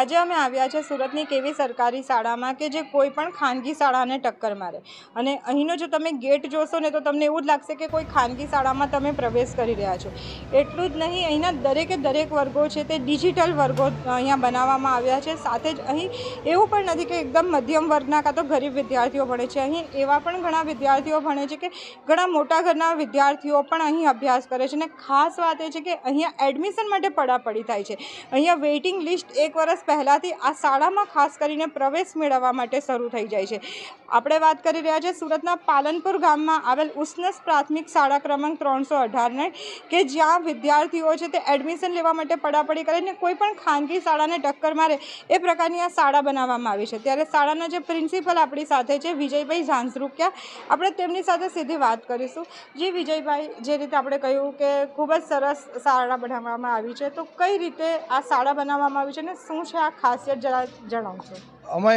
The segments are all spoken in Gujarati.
આજે અમે આવ્યા છે સુરતની કેવી સરકારી શાળામાં કે જે કોઈ પણ ખાનગી શાળાને ટક્કર મારે. અને અહીંનો જો તમે ગેટ જોશો ને તો તમને એવું જ લાગશે કે કોઈ ખાનગી શાળામાં તમે પ્રવેશ કરી રહ્યા છો. એટલું જ નહીં, અહીંના દરેકે દરેક વર્ગો છે તે ડિજિટલ વર્ગો અહીંયા બનાવવામાં આવ્યા છે. સાથે જ અહીં એવું પણ નથી કે એકદમ મધ્યમ વર્ગના કાં તો ગરીબ વિદ્યાર્થીઓ ભણે છે. અહીં એવા પણ ઘણા વિદ્યાર્થીઓ ભણે છે કે ઘણા મોટા ઘરના વિદ્યાર્થીઓ પણ અહીં અભ્યાસ કરે છે. અને ખાસ વાત એ છે કે અહીંયા એડમિશન માટે પડાપડી થાય છે. અહીંયા વેઇટિંગ લિસ્ટ એક વર્ષ પહેલાંથી આ શાળામાં ખાસ કરીને પ્રવેશ મેળવવા માટે શરૂ થઈ જાય છે. આપણે વાત કરી રહ્યા છીએ સુરતના પાલનપુર ગામમાં આવેલ ઉસ્નસ પ્રાથમિક શાળા ક્રમાંક ત્રણસો અઢારને કે જ્યાં વિદ્યાર્થીઓ છે તે એડમિશન લેવા માટે પડાપડી કરે ને કોઈ પણ ખાનગી શાળાને ટક્કર મારે એ પ્રકારની આ શાળા બનાવવામાં આવી છે. ત્યારે શાળાના જે પ્રિન્સિપલ આપણી સાથે છે વિજયભાઈ ઝાંઝરૂકિયા. આપણે તેમની સાથે સીધી વાત કરીશું. જે વિજયભાઈ, જે રીતે આપણે કહ્યું કે ખૂબ જ સરસ શાળા બનાવવામાં આવી છે, તો કઈ રીતે આ શાળા બનાવવામાં આવી છે અને શું છે આ ખાસિયત જરા જણાવશો અમે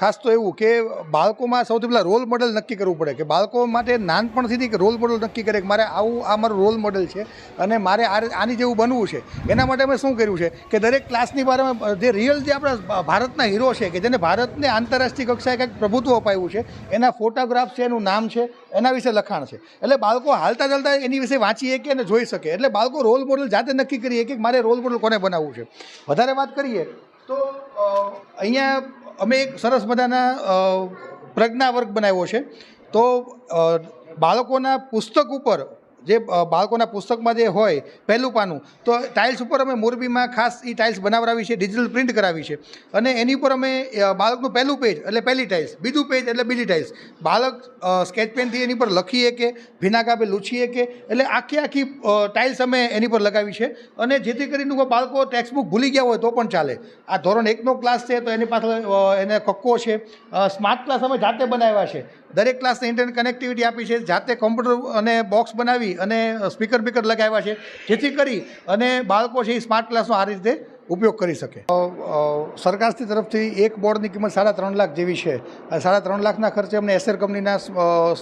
ખાસ તો એવું કે બાળકોમાં સૌથી પહેલાં રોલ મોડલ નક્કી કરવું પડે કે બાળકો માટે નાનપણથી કે રોલ મોડલ નક્કી કરે કે મારે આવું, આ મારું રોલ મોડલ છે અને મારે આ, આની જેવું બનવું છે. એના માટે અમે શું કર્યું છે કે દરેક ક્લાસની અમે, જે રિયલ જે આપણા ભારતના હીરો છે કે જેને ભારતને આંતરરાષ્ટ્રીય કક્ષાએ કંઈક પ્રભુત્વ અપાયું છે, એના ફોટોગ્રાફ છે, એનું નામ છે, એના વિશે લખાણ છે. એટલે બાળકો હાલતા ચાલતા એની વિશે વાંચી શકે અને જોઈ શકે. એટલે બાળકો રોલ મોડલ જાતે નક્કી કરીએ કે મારે રોલ મોડલ કોને બનાવવું છે. વધારે વાત કરીએ તો અહીંયા અમે એક સરસ મજાના પ્રજ્ઞા વર્ગ બનાવ્યો છે. તો બાળકોના પુસ્તક ઉપર જે બાળકોના પુસ્તકમાં જે હોય, પહેલું પાનું, તો ટાઇલ્સ ઉપર અમે મોરબીમાં ખાસ એ ટાઇલ્સ બનાવડાવી છે ડિજિટલ પ્રિન્ટ કરાવી છે. અને એની ઉપર અમે બાળકનું પહેલું પેજ એટલે પહેલી ટાઇલ્સ બીજું પેજ એટલે બીજી ટાઇલ્સ બાળક સ્કેચ પેનથી એની પર લખીએ કે ભીના કાપે લૂછીએ કે એટલે આખી આખી ટાઇલ્સ અમે એની પર લગાવી છે. અને જેથી કરીને બાળકો ટેક્સ્ટબુક ભૂલી ગયા હોય તો પણ ચાલે. આ ધોરણ એકનો ક્લાસ છે, તો એની પાછળ એને કક્કો છે. સ્માર્ટ ક્લાસ અમે જાતે બનાવ્યા છે. દરેક ક્લાસને ઇન્ટરનેટ કનેક્ટિવિટી આપી છે, જાતે કોમ્પ્યુટર અને બોક્સ બનાવી અને સ્પીકર બીકર લગાવ્યા છે. જેથી કરી અને બાળકો છે એ સ્માર્ટ ક્લાસનો આ રીતે ઉપયોગ કરી શકે. સરકારશ્રી તરફથી એક બોર્ડની કિંમત સાડા ત્રણ લાખ જેવી છે. સાડા ત્રણ લાખના ખર્ચે અમને એસર કંપનીના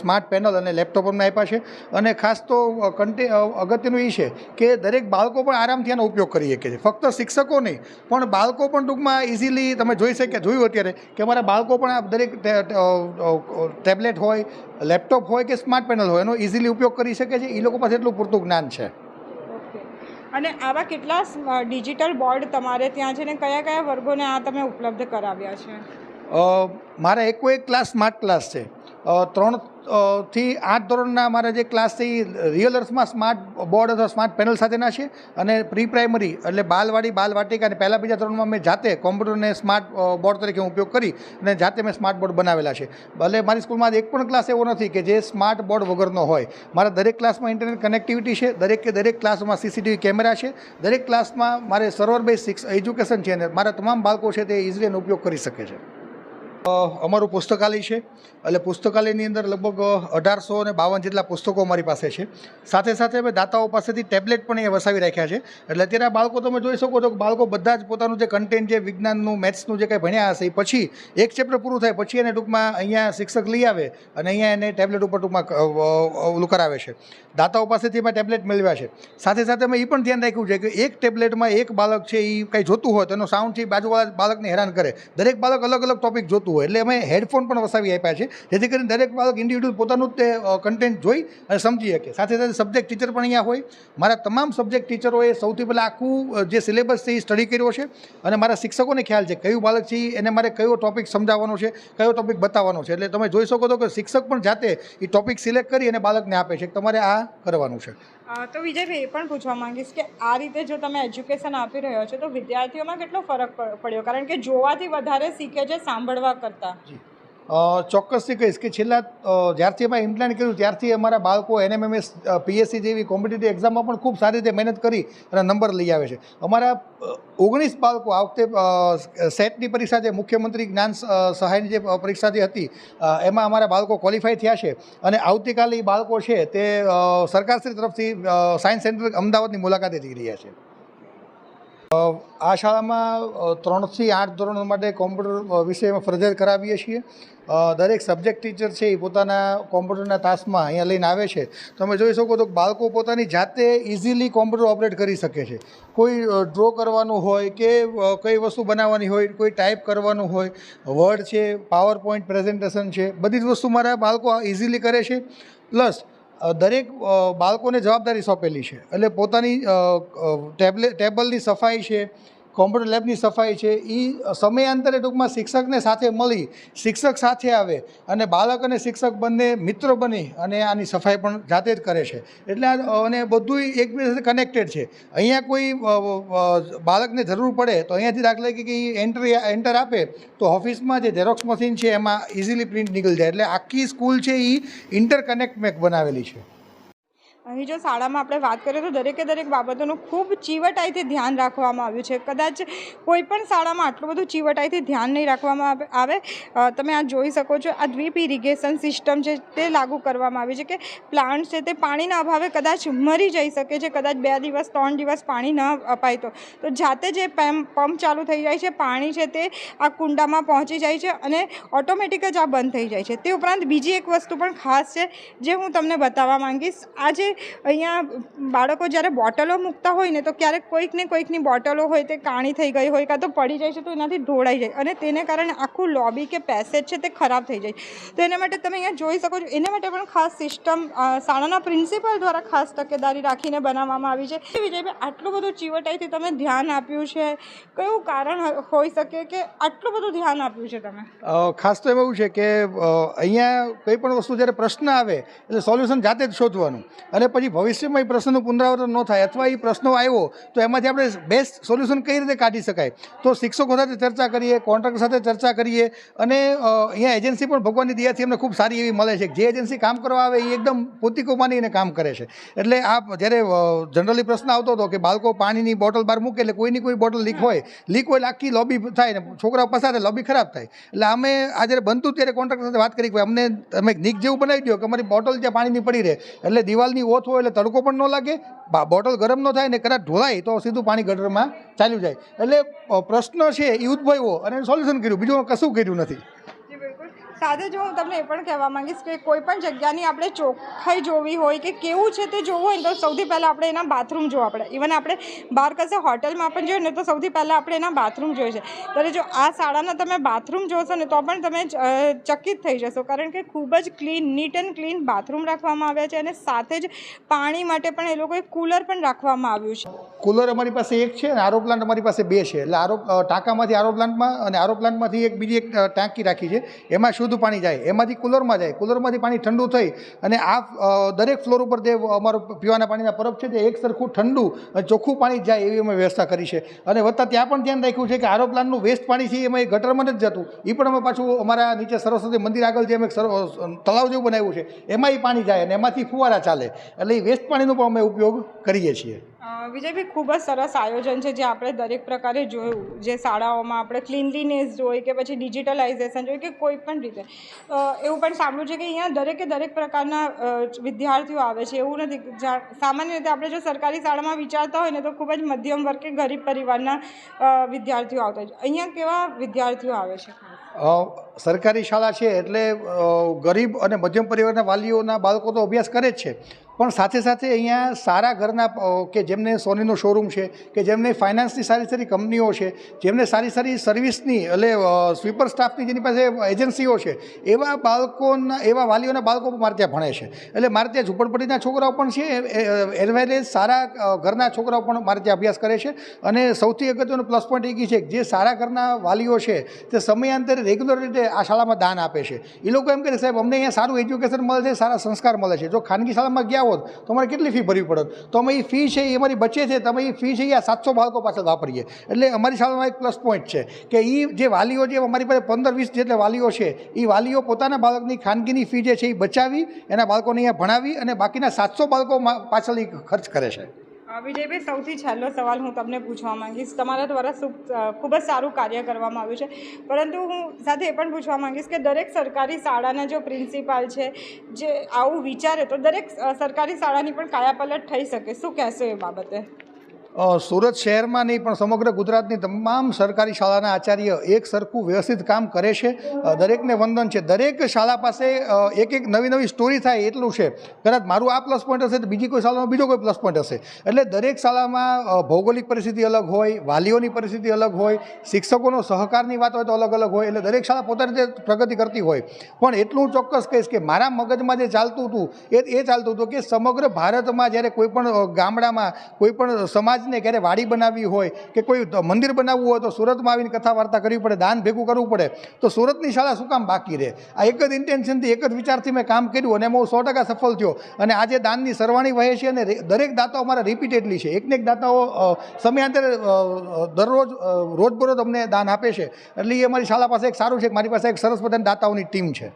સ્માર્ટ પેનલ અને લેપટોપ અમને આપ્યા છે. અને ખાસ તો કન્ટે અગત્યનું એ છે કે દરેક બાળકો પણ આરામથી આનો ઉપયોગ કરી શકે છે. ફક્ત શિક્ષકો નહીં, પણ બાળકો પણ ટૂંકમાં ઇઝીલી તમે જોઈ શકે, જોયું અત્યારે કે અમારા બાળકો પણ આ દરેક ટેબ્લેટ હોય, લેપટોપ હોય કે સ્માર્ટ પેનલ હોય, એનો ઇઝીલી ઉપયોગ કરી શકે છે. એ લોકો પાસે એટલું પૂરતું જ્ઞાન છે. અને આવા કેટલા ડિજિટલ બોર્ડ તમારે ત્યાં છે ને કયા કયા વર્ગોને આ તમે ઉપલબ્ધ કરાવ્યા છે? મારા એકો એક ક્લાસ, સ્માર્ટ ક્લાસ છે. ત્રણથી આઠ ધોરણના મારા જે ક્લાસ છે એ રિયલ અર્થમાં સ્માર્ટ બોર્ડ અથવા સ્માર્ટ પેનલ સાથેના છે અને પ્રી પ્રાઇમરી એટલે બાલવાડી, બાલવાટિકા અને પહેલાં બીજા ધોરણમાં મેં જાતે કોમ્પ્યુટરને સ્માર્ટ બોર્ડ તરીકે ઉપયોગ કરી અને જાતે મેં સ્માર્ટ બોર્ડ બનાવેલા છે. ભલે મારી સ્કૂલમાં એક પણ ક્લાસ એવો નથી કે જે સ્માર્ટ બોર્ડ વગરનો હોય. મારા દરેક ક્લાસમાં ઇન્ટરનેટ કનેક્ટિવિટી છે, દરેક કે દરેક ક્લાસમાં સીસીટીવી કેમેરા છે. દરેક ક્લાસમાં મારે સર્વર બેઝ સિક્સ એજ્યુકેશન છે અને મારા તમામ બાળકો છે તે ઇઝીલી ઉપયોગ કરી શકે છે. અમારું પુસ્તકાલય છે. એટલે પુસ્તકાલયની અંદર લગભગ અઢારસો અને બાવન જેટલા પુસ્તકો અમારી પાસે છે. સાથે સાથે અમે દાતાઓ પાસેથી ટેબ્લેટ પણ અહીંયા વસાવી રાખ્યા છે. એટલે અત્યારે આ બાળકો તમે જોઈ શકો છો કે બાળકો બધા જ પોતાનું જે કન્ટેન્ટ જે વિજ્ઞાનનું મેથ્સનું જે કંઈ ભણ્યા હશે, એ પછી એક ચેપ્ટર પૂરું થાય, પછી એને ટૂંકમાં અહીંયા શિક્ષક લઈ આવે અને અહીંયા એને ટેબ્લેટ ઉપર ટૂંકમાં ઓલું કરાવે છે. દાતાઓ પાસેથી અમે ટેબ્લેટ મેળવ્યા છે. સાથે સાથે અમે એ પણ ધ્યાન રાખ્યું છે કે એક ટેબ્લેટમાં એક બાળક છે, એ કંઈ જોતું હોય તો એનો સાઉન્ડ છે બાજુવાળા બાળકને હેરાન કરે. દરેક બાળક અલગ અલગ ટોપિક જોતું હોય. એટલે અમે હેડફોન પણ વસાવી આપ્યા છે, જેથી કરીને દરેક બાળક ઇન્ડિવિડ્યુઅલ પોતાનું તે કન્ટેન્ટ જોઈ અને સમજી શકે. સાથે સાથે સબ્જેક્ટ ટીચર પણ અહીંયા હોય. મારા તમામ સબ્જેક્ટ ટીચરોએ સૌથી પહેલાં આખું જે સિલેબસ છે એ સ્ટડી કર્યો છે અને મારા શિક્ષકોને ખ્યાલ છે કયું બાળક છે એને મારે કયો ટોપિક સમજાવવાનો છે, કયો ટોપિક બતાવવાનો છે. એટલે તમે જોઈ શકો છો કે શિક્ષક પણ જાતે એ ટોપિક સિલેક્ટ કરી અને બાળકને આપે છે. તમારે આ કરવાનું છે. તો વિજયભાઈ, એ પણ પૂછવા માંગીશ કે આ રીતે જો તમે એજ્યુકેશન આપી રહ્યો છો, તો વિદ્યાર્થીઓમાં કેટલો ફરક પડ્યો? કારણ કે જોવાથી વધારે શીખે છે, સાંભળવા કરતાં. ચોક્કસથી કહીશ કે છેલ્લા જ્યારથી અમે ઇમ્પ્લાન્ટ કર્યું, ત્યારથી અમારા બાળકો એનએમએમએસ પીએસસી જેવી કોમ્પિટિટિવ એક્ઝામમાં પણ ખૂબ સારી રીતે મહેનત કરી અને નંબર લઈ આવે છે. અમારા ઓગણીસ બાળકો આ વખતે સેટની પરીક્ષા જે મુખ્યમંત્રી જ્ઞાન સહાયની જે પરીક્ષા જે હતી એમાં અમારા બાળકો ક્વોલિફાય થયા છે. અને આવતીકાલે એ બાળકો છે તે સરકારશ્રી તરફથી સાયન્સ સેન્ટર અમદાવાદની મુલાકાતે જઈ રહ્યા છે. આ શાળામાં ત્રણથી આઠ ધોરણ માટે કોમ્પ્યુટર વિષયમાં ફરજિયાત કરાવીએ છીએ. દરેક સબ્જેક્ટ ટીચર છે એ પોતાના કોમ્પ્યુટરના તાસમાં અહીંયા લઈને આવે છે. તમે જોઈ શકો તો બાળકો પોતાની જાતે ઇઝીલી કોમ્પ્યુટર ઓપરેટ કરી શકે છે. કોઈ ડ્રો કરવાનું હોય કે કઈ વસ્તુ બનાવવાની હોય, કોઈ ટાઈપ કરવાનું હોય વર્ડ છે પાવર પોઈન્ટ પ્રેઝન્ટેશન છે, બધી જ વસ્તુ મારા બાળકો ઇઝીલી કરે છે. પ્લસ દરેક બાળકોને જવાબદારી સોંપેલી છે. એટલે પોતાની ટેબલની સફાઈ છે કોમ્પ્યુટર લેબની સફાઈ છે એ સમયાંતરે ટૂંકમાં શિક્ષકને સાથે મળી, શિક્ષક સાથે આવે અને બાળક અને શિક્ષક બંને મિત્રો બની અને આની સફાઈ પણ જાતે જ કરે છે. એટલે અને બધું એકબીજા સાથે કનેક્ટેડ છે. અહીંયા કોઈ બાળકને જરૂર પડે તો અહીંયાથી દાખલા કે એન્ટ્રી એન્ટર આપે તો ઓફિસમાં જે ઝેરોક્સ મશીન છે એમાં ઇઝીલી પ્રિન્ટ નીકળી જાય. એટલે આખી સ્કૂલ છે એ ઇન્ટરકનેક્ટ મેક બનાવેલી છે. અહીં જો શાળામાં આપણે વાત કરીએ તો દરેકે દરેક બાબતોનું ખૂબ ચીવટાઈથી ધ્યાન રાખવામાં આવ્યું છે. કદાચ કોઈ પણ શાળામાં આટલું બધું ચીવટાઈથી ધ્યાન નહીં રાખવામાં આવે તમે આ જોઈ શકો છો. આ દ્વીપ ઇરિગેશન સિસ્ટમ છે તે લાગુ કરવામાં આવી છે કે પ્લાન્ટ છે તે પાણીના અભાવે કદાચ મરી જઈ શકે છે. કદાચ બે દિવસ, ત્રણ દિવસ પાણી ન અપાય તો. જાતે જે પંપ ચાલુ થઈ જાય છે, પાણી છે તે આ કુંડામાં પહોંચી જાય છે અને ઓટોમેટિક જ આ બંધ થઈ જાય છે. તે ઉપરાંત બીજી એક વસ્તુ પણ ખાસ છે જે હું તમને બતાવવા માંગીશ. આ જે અહીંયા બાળકો જ્યારે બોટલો મૂકતા હોય ને તો ક્યારેક કોઈકને કોઈકની બોટલો હોય તે કાણી થઈ ગઈ હોય કાં તો પડી જાય છે તો એનાથી ઢોળાઈ જાય અને તેને કારણે આખું લોબી કે પેસેજ છે તે ખરાબ થઈ જાય. તો એના માટે તમે અહીંયા જોઈ શકો છો. એના માટે પણ ખાસ સિસ્ટમ શાળાના પ્રિન્સિપલ દ્વારા ખાસ તકેદારી રાખીને બનાવવામાં આવી છે. વિજયભાઈ આટલું બધું ચીવટાઈથી તમે ધ્યાન આપ્યું છે. કયું કારણ હોઈ શકે કે આટલું બધું ધ્યાન આપ્યું છે તમે? ખાસ તો એવું છે કે અહીંયા કોઈ પણ વસ્તુ જ્યારે પ્રશ્ન આવે, એટલે સોલ્યુશન જાતે જ શોધવાનું. અને પછી ભવિષ્યમાં એ પ્રશ્નનું પુનરાવર્તન ન થાય અથવા એ પ્રશ્નો આવ્યો, તો એમાંથી આપણે બેસ્ટ સોલ્યુશન કઈ રીતે કાઢી શકાય? તો શિક્ષકો સાથે ચર્ચા કરીએ કોન્ટ્રાક્ટર સાથે ચર્ચા કરીએ અને અહીંયા એજન્સી પણ ભગવાનની દયાથી અમને ખૂબ સારી એવી મળે છે. જે એજન્સી કામ કરવા આવે એ એકદમ પોતિકો માનીને કામ કરે છે. એટલે આ જ્યારે જનરલી પ્રશ્ન આવતો હતો કે બાળકો પાણીની બોટલ બહાર મૂકે એટલે કોઈની કોઈ બોટલ લીક હોય લીક હોય આખી લોબી થાય ને છોકરાઓ પસાર થાય લોબી ખરાબ થાય. એટલે અમે આ જ્યારે બનતું ત્યારે કોન્ટ્રાક્ટર સાથે વાત કરી અમને તમે નીક જેવું બનાવી દો કે અમારી બોટલ જ્યાં પાણીની પડી રહે. એટલે દિવાલની હોય એટલે તડકો પણ ન લાગે બોટલ ગરમ ન થાય ને કદાચ ઢોળાય તો સીધું પાણી ગટરમાં ચાલ્યું જાય. એટલે પ્રશ્ન છે એ ઉદ્ભવ્યો અને સોલ્યુશન કર્યું, બીજું કશું કર્યું નથી. સાથે જો હું તમને એ પણ કહેવા માંગીશ કે કોઈ પણ જગ્યાની આપણે ચોખ્ખાઈ જોવી હોય કે કેવું છે તે જોવું હોય તો સૌથી પહેલાં આપણે એના બાથરૂમ જોવા પડે. ઇવન આપણે બહાર કશે હોટલમાં પણ જોઈએ ને તો સૌથી પહેલાં આપણે એના બાથરૂમ જોઈએ છે. ત્યારે જો આ શાળાના તમે બાથરૂમ જોશો ને તો પણ તમે ચકિત થઈ જશો. કારણ કે ખૂબ જ clean neat and clean bathroom રાખવામાં આવ્યા છે અને સાથે જ પાણી માટે પણ એ લોકોએ કુલર પણ રાખવામાં આવ્યું છે. કુલર અમારી પાસે એક છે અને આરો પ્લાન્ટ અમારી પાસે બે છે. એટલે આરો ટાંકામાંથી આરો પ્લાન્ટમાં અને આરો પ્લાન્ટમાંથી એક બીજી એક ટાંકી રાખી છે. એમાં શુદ્ધ પાણી જાય, એમાંથી કુલરમાં જાય, કુલરમાંથી પાણી ઠંડુ થઈ અને આ દરેક ફ્લોર ઉપર જે અમારું પીવાના પાણીના પરબ છે તે એક સરખું ઠંડુ અને ચોખ્ખું પાણી જાય એવી અમે વ્યવસ્થા કરી છે. અને વત્તા ત્યાં પણ ધ્યાન રાખ્યું છે કે આરો પ્લાન્ટનું વેસ્ટ પાણી છે એમાં એ ગટરમાં નથી જતું. એ પણ અમે પાછું અમારા નીચે સરસ્વતી મંદિર આગળ જે અમે તળાવ જેવું બનાવ્યું છે, એમાં એ પાણી જાય અને એમાંથી ફુવારા ચાલે. એટલે એ વેસ્ટ પાણીનો પણ અમે ઉપયોગ કરીએ છીએ. વિજયભાઈ, ખૂબ જ સરસ આયોજન છે જે આપણે દરેક પ્રકારે જોયું. જે શાળાઓમાં આપણે ક્લીનલીનેસ જોઈ કે પછી ડિજિટલાઇઝેશન જોઈએ કે કોઈ પણ રીતે. એવું પણ સાંભળ્યું છે કે અહીંયા દરેકે દરેક પ્રકારના વિદ્યાર્થીઓ આવે છે. એવું નથી સામાન્ય રીતે આપણે જો સરકારી શાળામાં વિચારતા હોય ને તો ખૂબ જ મધ્યમ વર્ગ કે ગરીબ પરિવારના વિદ્યાર્થીઓ આવતા હોય અહીંયા કેવા વિદ્યાર્થીઓ આવે છે? સરકારી શાળા છે એટલે ગરીબ અને મધ્યમ પરિવારના વાલીઓના બાળકો તો અભ્યાસ કરે જ છે. પણ સાથે સાથે અહીંયા સારા ઘરના કે જેમને સોનીનો શોરૂમ છે, કે જેમને ફાઇનાન્સની સારી સારી કંપનીઓ છે, જેમને સારી સારી સર્વિસની એટલે સ્વીપર સ્ટાફની જેની પાસે એજન્સીઓ છે, એવા બાળકોના, એવા વાલીઓના બાળકો પણ મારે ત્યાં ભણે છે. એટલે મારે ત્યાં ઝૂંપડપટ્ટીના છોકરાઓ પણ છે એઝ સારા ઘરના છોકરાઓ પણ મારે ત્યાં અભ્યાસ કરે છે. અને સૌથી અગત્યનો પ્લસ પોઈન્ટ એ છે જે સારા ઘરના વાલીઓ છે, તે સમયાંતરે રેગ્યુલર રીતે આ શાળામાં દાન આપે છે. એ લોકો એમ કહે સાહેબ, અમને અહીંયા સારું એજ્યુકેશન મળે છે, સારા સંસ્કાર મળે છે. જો ખાનગી શાળામાં ગયા હોત, તો અમારે કેટલી ફી ભરવી પડત? તો અમે એ ફી છે એ અમારી બચે છે તમે એ ફી છે એ આ સાતસો બાળકો પાછળ વાપરીએ. એટલે અમારી શાળામાં એક પ્લસ પોઈન્ટ છે કે એ જે વાલીઓ જે અમારી પાસે પંદર વીસ જેટલા વાલીઓ છે એ વાલીઓ પોતાના બાળકની ખાનગીની ફી જે છે એ બચાવી, એના બાળકોને અહીંયા ભણાવી અને બાકીના સાતસો બાળકો પાછળ એ ખર્ચ કરે છે. વિજયભાઈ સૌથી છેલ્લો સવાલ હું તમને પૂછવા માંગીશ. તમારા દ્વારા ખૂબ જ સારું કાર્ય કરવામાં આવ્યું છે. પરંતુ હું સાથે એ પણ પૂછવા માંગીશ કે દરેક સરકારી શાળાના જો પ્રિન્સિપાલ છે, જે આવું વિચારે, તો દરેક સરકારી શાળાની પણ કાયાપલટ થઈ શકે. શું કહેશો એ બાબતે? સુરત શહેરમાં નહીં, પણ સમગ્ર ગુજરાતની તમામ સરકારી શાળાના આચાર્ય એક સરખું વ્યવસ્થિત કામ કરે છે. દરેકને વંદન છે. દરેક શાળા પાસે એક એક નવી નવી સ્ટોરી થાય એટલું છે. કદાચ મારું આ પ્લસ પોઈન્ટ હશે તો બીજી કોઈ શાળામાં બીજો કોઈ પ્લસ પોઈન્ટ હશે. એટલે દરેક શાળામાં ભૌગોલિક પરિસ્થિતિ અલગ હોય, વાલીઓની પરિસ્થિતિ અલગ હોય, શિક્ષકોનો સહકારની વાત હોય તો અલગ અલગ હોય, એટલે દરેક શાળા પોતાની રીતે પ્રગતિ કરતી હોય. પણ એટલું ચોક્કસ કહીશ કે મારા મગજમાં જે ચાલતું હતું, એ એ ચાલતું હતું કે સમગ્ર ભારતમાં જ્યારે કોઈ પણ ગામડામાં કોઈ પણ સમાજને ક્યારે વાડી બનાવવી હોય કે કોઈ મંદિર બનાવવું હોય તો સુરતમાં આવીને કથા વાર્તા કરવી પડે, દાન ભેગું કરવું પડે, તો સુરતની શાળા શું કામ બાકી રહે? આ એક જ ઇન્ટેન્શનથી એક જ વિચારથી મેં કામ કર્યું અને એમાં હું સો ટકા સફળ થયો. અને આજે દાનની સરવાણી વહે છે અને દરેક દાતાઓ અમારા રિપીટેડલી છે. એકને એક દાતાઓ સમયાંતરે દરરોજ રોજબરોજ અમને દાન આપે છે. એટલે એ અમારી શાળા પાસે એક સારું છે મારી પાસે એક સરસ મજાની દાતાઓની ટીમ છે.